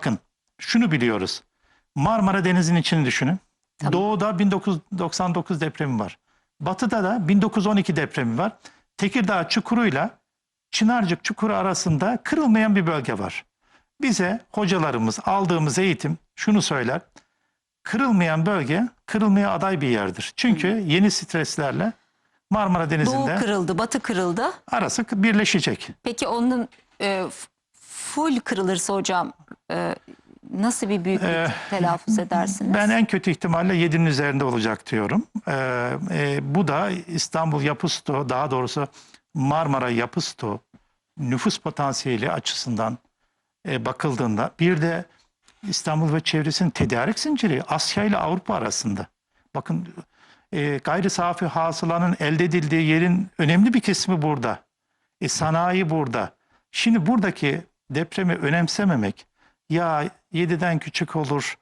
bakın şunu biliyoruz. Marmara Denizi'nin içini düşünün. Tamam. Doğuda 1999 depremi var. Batıda da 1912 depremi var. Tekirdağ Çukuru'yla Çınarcık Çukuru arasında kırılmayan bir bölge var. Bize hocalarımız aldığımız eğitim şunu söyler. Kırılmayan bölge kırılmaya aday bir yerdir. Çünkü yeni streslerle Marmara Doğu Denizi'nde kırıldı, batı kırıldı. arası birleşecek. Peki onun e, full kırılırsa hocam e, nasıl bir büyüklük Ee, telaffuz edersiniz? Ben en kötü ihtimalle 7'nin üzerinde olacak diyorum. Ee, e, bu da İstanbul Yapı Stoğu, daha doğrusu Marmara Yapı Stoğu nüfus potansiyeli açısından e, bakıldığında bir de İstanbul ve çevresinin tedarik zinciri Asya ile Avrupa arasında. Bakın e, gayri safi hasılanın elde edildiği yerin önemli bir kısmı burada. E, sanayi burada. Şimdi buradaki depremi önemsememek, ya 7'den küçük olur,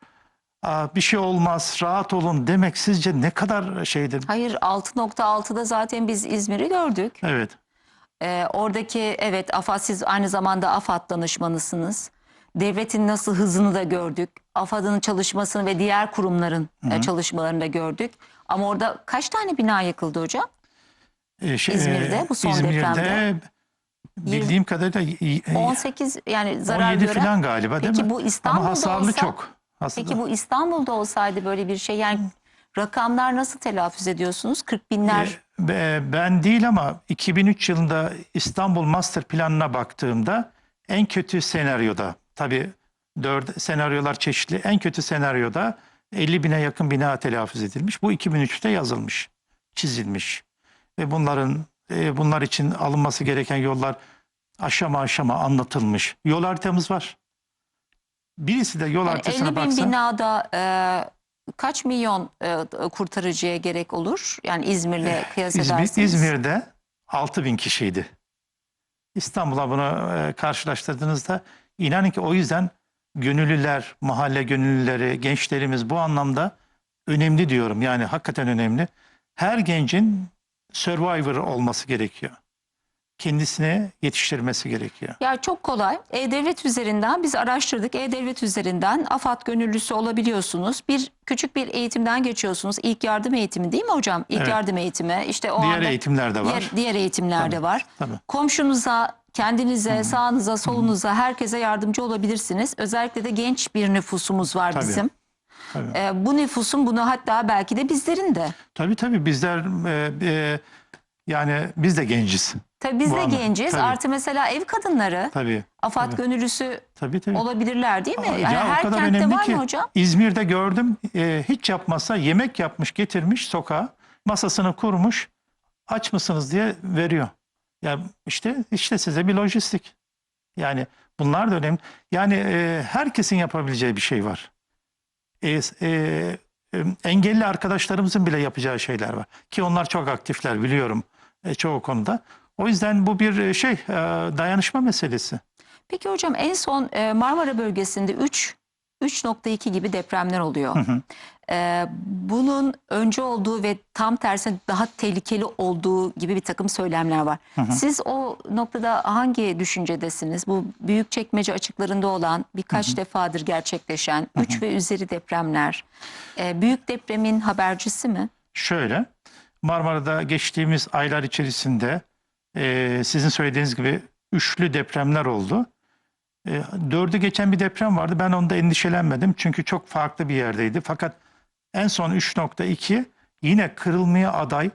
aa, bir şey olmaz, rahat olun demek sizce ne kadar şeydir? Hayır 6.6'da zaten biz İzmir'i gördük. Evet. E, oradaki evet AFAD siz aynı zamanda AFAD danışmanısınız. Devletin nasıl hızını da gördük. AFAD'ın çalışmasını ve diğer kurumların e, çalışmalarını da gördük. Ama orada kaç tane bina yıkıldı hocam? E, şey, İzmir'de, bu son İzmir'de depremde. Bildiğim kadarıyla y- y- 18 yani zarar 17 gören. falan galiba değil Peki mi? bu İstanbul'da Ama hasarlı olsa- çok. Hasarlı. Peki bu İstanbul'da olsaydı böyle bir şey yani rakamlar nasıl telaffuz ediyorsunuz? 40 binler. E, be- ben değil ama 2003 yılında İstanbul Master Planı'na baktığımda en kötü senaryoda tabii dört senaryolar çeşitli en kötü senaryoda 50 bine yakın bina telaffuz edilmiş. Bu 2003'te yazılmış, çizilmiş ve bunların e, bunlar için alınması gereken yollar aşama aşama anlatılmış. Yol haritamız var. Birisi de yol Yani haritasına 50 bin baksa binada e, kaç milyon e, kurtarıcıya gerek olur? Yani İzmir'le kıyas İzmir, ederseniz. İzmir'de 6 bin kişiydi. İstanbul'a bunu e, karşılaştırdığınızda inanın ki o yüzden gönüllüler, mahalle gönüllüleri, gençlerimiz bu anlamda önemli diyorum. Yani hakikaten önemli. Her gencin survivor olması gerekiyor. Kendisini yetiştirmesi gerekiyor. Ya çok kolay. E-Devlet üzerinden biz araştırdık. E-Devlet üzerinden AFAD gönüllüsü olabiliyorsunuz. Bir küçük bir eğitimden geçiyorsunuz. İlk yardım eğitimi değil mi hocam? İlk Evet. yardım eğitimi. İşte o Diğer anda eğitimler de var. diğer, diğer eğitimler de Tabii, var. tabii. Komşunuza, kendinize, sağınıza, solunuza herkese yardımcı olabilirsiniz. Özellikle de genç bir nüfusumuz var Tabii. bizim. Tabii. Ee, bu nüfusun bunu hatta belki de bizlerin de. Tabii tabii bizler e, e, yani biz de genciz. Tabii biz Bu de anlamda, genciz. tabii. Artı mesela ev kadınları Tabii. AFAD Tabii. gönüllüsü Tabii tabii. olabilirler değil mi? Ya Yani o her kadar kentte önemli var ki mı hocam? İzmir'de gördüm e, hiç yapmasa yemek yapmış getirmiş sokağa masasını kurmuş aç mısınız diye veriyor. Ya işte işte size bir lojistik. Yani bunlar da önemli. Yani e, herkesin yapabileceği bir şey var. E, e, e, engelli arkadaşlarımızın bile yapacağı şeyler var. Ki onlar çok aktifler biliyorum e, çoğu konuda. O yüzden bu bir e, şey e, dayanışma meselesi. Peki hocam en son e, Marmara bölgesinde 3 3.2 gibi depremler oluyor. E, bunun önce olduğu ve tam tersine daha tehlikeli olduğu gibi bir takım söylemler var. Siz o noktada hangi düşüncedesiniz? Bu büyük çekmece açıklarında olan birkaç defadır gerçekleşen 3 ve üzeri depremler e, büyük depremin habercisi mi? Şöyle, Marmara'da geçtiğimiz aylar içerisinde e, sizin söylediğiniz gibi üçlü depremler oldu. E, dördü geçen bir deprem vardı. Ben onda endişelenmedim çünkü çok farklı bir yerdeydi. Fakat en son 3.2 yine kırılmaya aday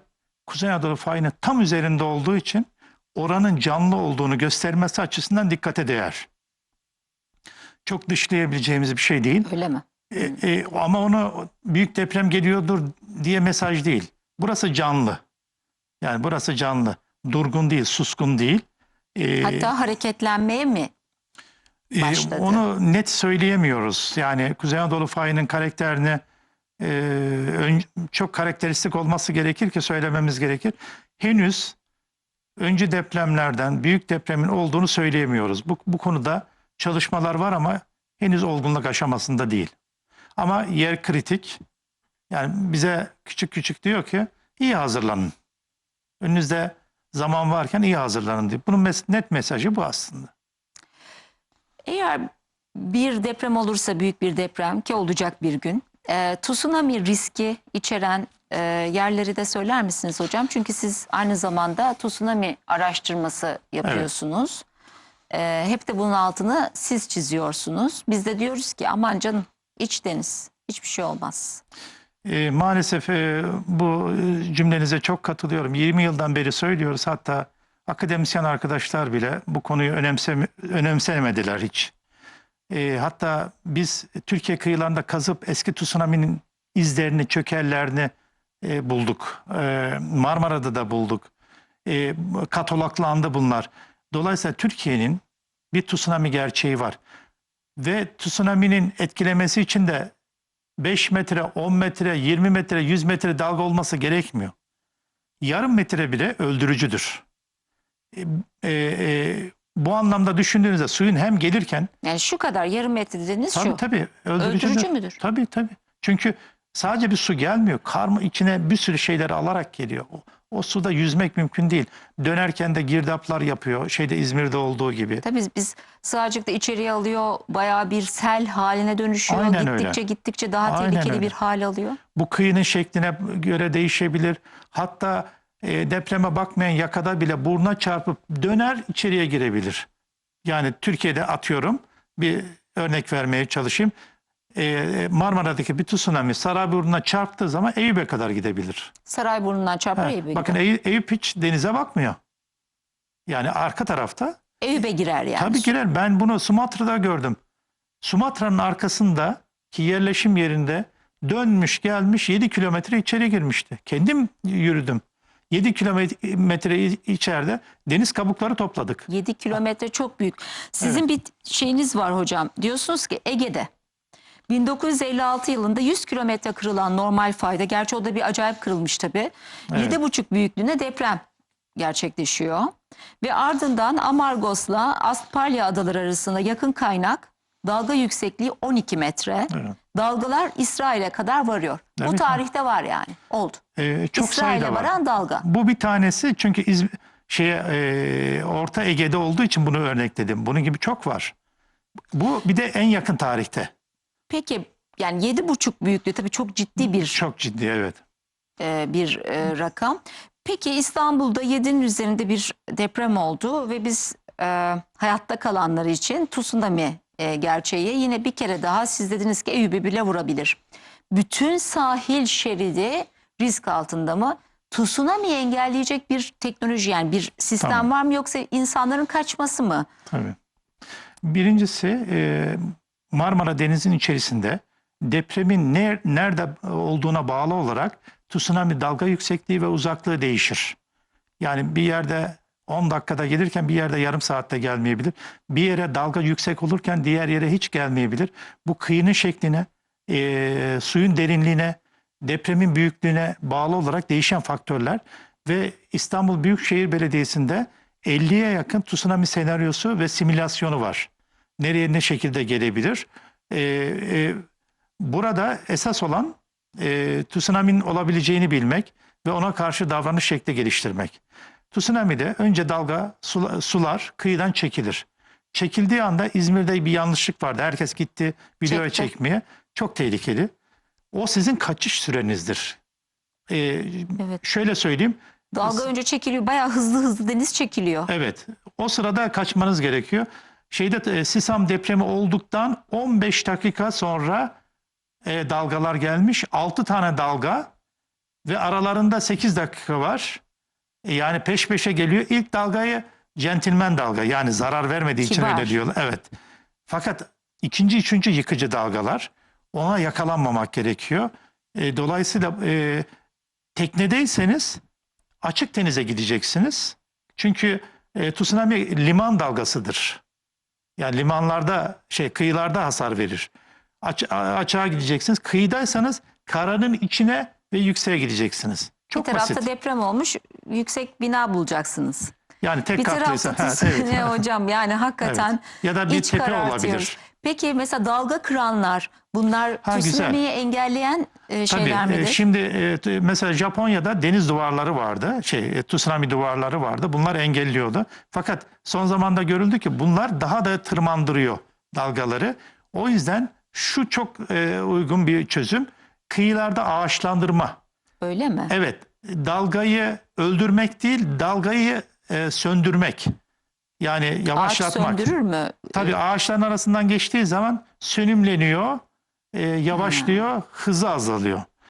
Kuzey Anadolu fayının tam üzerinde olduğu için oranın canlı olduğunu göstermesi açısından dikkate değer. Çok dışlayabileceğimiz bir şey değil. Öyle mi? E, e, ama onu büyük deprem geliyordur diye mesaj değil. Burası canlı. Yani burası canlı. Durgun değil, suskun değil. E, Hatta hareketlenmeye mi? Başladı. onu net söyleyemiyoruz. Yani Kuzey Anadolu fayının karakterini e, çok karakteristik olması gerekir ki söylememiz gerekir. Henüz önce depremlerden büyük depremin olduğunu söyleyemiyoruz. Bu, bu konuda çalışmalar var ama henüz olgunluk aşamasında değil. Ama yer kritik. Yani bize küçük küçük diyor ki iyi hazırlanın. Önünüzde zaman varken iyi hazırlanın diyor. Bunun mes- net mesajı bu aslında. Eğer bir deprem olursa büyük bir deprem ki olacak bir gün. E, tsunami riski içeren e, yerleri de söyler misiniz hocam? Çünkü siz aynı zamanda tsunami araştırması yapıyorsunuz. E, hep de bunun altını siz çiziyorsunuz. Biz de diyoruz ki aman canım iç deniz hiçbir şey olmaz. E, maalesef e, bu e, cümlenize çok katılıyorum. 20 yıldan beri söylüyoruz. Hatta akademisyen arkadaşlar bile bu konuyu önemseme, önemsemediler hiç. E, hatta biz Türkiye kıyılarında kazıp eski tsunami'nin izlerini, çökerlerini e, bulduk. E, Marmara'da da bulduk. E, katolaklandı bunlar. Dolayısıyla Türkiye'nin bir tsunami gerçeği var. Ve tsunami'nin etkilemesi için de 5 metre, 10 metre, 20 metre, 100 metre dalga olması gerekmiyor. Yarım metre bile öldürücüdür. E, e, bu anlamda düşündüğünüzde suyun hem gelirken Yani şu kadar yarım metre dediğiniz tabii şu. tabii öldürücüdür. Öldürücü müdür? Tabii tabii. Çünkü sadece bir su gelmiyor. Karma içine bir sürü şeyleri alarak geliyor. O, o suda yüzmek mümkün değil. Dönerken de girdaplar yapıyor. Şeyde İzmir'de olduğu gibi. Tabii biz, biz Sığacık'ta içeriye alıyor, bayağı bir sel haline dönüşüyor. Aynen gittikçe öyle. gittikçe daha Aynen tehlikeli öyle. bir hal alıyor. Bu kıyının şekline göre değişebilir. Hatta e, depreme bakmayan yakada bile buruna çarpıp döner içeriye girebilir. Yani Türkiye'de atıyorum bir örnek vermeye çalışayım. E, Marmara'daki bir tsunami Sarayburnu'na çarptığı zaman Eyüp'e kadar gidebilir. Sarayburnu'ndan çarpar Ha, Eyüp'e bakın girer. Eyüp, Eyüp hiç denize bakmıyor. Yani arka tarafta Eyüp'e girer yani. Tabii girer. Ben bunu Sumatra'da gördüm. Sumatra'nın arkasında ki yerleşim yerinde dönmüş gelmiş 7 kilometre içeri girmişti. Kendim yürüdüm. 7 kilometre içeride deniz kabukları topladık. 7 kilometre çok büyük. Sizin bir şeyiniz var hocam. Diyorsunuz ki Ege'de 1956 yılında 100 kilometre kırılan normal fayda, gerçi o da bir acayip kırılmış tabii. Evet. 7,5 büyüklüğünde deprem gerçekleşiyor. Ve ardından Amargos'la Astpalya adaları arasında yakın kaynak dalga yüksekliği 12 metre. Evet. Dalgalar İsrail'e kadar varıyor. Bu Evet. tarihte var yani. Oldu. Ee, çok İsrail'e sayıda var. varan dalga. Bu bir tanesi çünkü İz, şeye, e, Orta Ege'de olduğu için bunu örnekledim. Bunun gibi çok var. Bu bir de en yakın tarihte. Peki yani 7,5 büyüklüğü tabii çok ciddi bir Çok ciddi evet. e, bir e, rakam. Peki İstanbul'da 7'nin üzerinde bir deprem oldu ve biz e, hayatta kalanları için tsunami e, gerçeği yine bir kere daha siz dediniz ki Eyüp'e bile vurabilir. Bütün sahil şeridi risk altında mı? Tsunami'yi engelleyecek bir teknoloji yani bir sistem Tamam. var mı yoksa insanların kaçması mı? Tabii. Birincisi e, Marmara Denizi'nin içerisinde depremin ne, nerede olduğuna bağlı olarak tsunami dalga yüksekliği ve uzaklığı değişir. Yani bir yerde 10 dakikada gelirken bir yerde yarım saatte gelmeyebilir. Bir yere dalga yüksek olurken diğer yere hiç gelmeyebilir. Bu kıyının şekline, e, suyun derinliğine, depremin büyüklüğüne bağlı olarak değişen faktörler ve İstanbul Büyükşehir Belediyesi'nde 50'ye yakın tsunami senaryosu ve simülasyonu var. Nereye ne şekilde gelebilir? E, e, burada esas olan e, tsunami'nin olabileceğini bilmek ve ona karşı davranış şekli geliştirmek. Tsunami'de önce dalga sula- sular kıyıdan çekilir. Çekildiği anda İzmir'de bir yanlışlık vardı. Herkes gitti videoya Çekti. çekmeye. Çok tehlikeli. O sizin kaçış sürenizdir. Ee, Evet. şöyle söyleyeyim. Dalga önce çekiliyor bayağı hızlı hızlı deniz çekiliyor. Evet. O sırada kaçmanız gerekiyor. Şeyde e, Sisam depremi olduktan 15 dakika sonra e, dalgalar gelmiş. 6 tane dalga ve aralarında 8 dakika var. E, yani peş peşe geliyor. İlk dalgayı centilmen dalga yani zarar vermediği için Kibar. öyle diyorlar. Evet. Fakat ikinci, üçüncü yıkıcı dalgalar ona yakalanmamak gerekiyor. E, dolayısıyla e, teknedeyseniz açık denize gideceksiniz. Çünkü e, tsunami liman dalgasıdır. Yani limanlarda şey kıyılarda hasar verir. Aç, açığa gideceksiniz. Kıyıdaysanız karanın içine ve yükseğe gideceksiniz. Çok bir tarafta basit. deprem olmuş yüksek bina bulacaksınız. Yani tek Bir katlıysa. Ha, evet. hocam yani hakikaten Evet. Ya da bir tepe olabilir. Peki mesela dalga kıranlar bunlar Ha, tsunami'yi engelleyen e, Tabii şeyler e, midir? şimdi e, mesela Japonya'da deniz duvarları vardı. Şey e, tsunami duvarları vardı. Bunlar engelliyordu. Fakat son zamanda görüldü ki bunlar daha da tırmandırıyor dalgaları. O yüzden şu çok e, uygun bir çözüm. Kıyılarda ağaçlandırma. Öyle mi? Evet, dalgayı öldürmek değil, dalgayı e, söndürmek. Yani Ağaç yavaşlatmak. söndürür mü? Tabii ağaçların arasından geçtiği zaman sönümleniyor, e, yavaşlıyor, hızı azalıyor.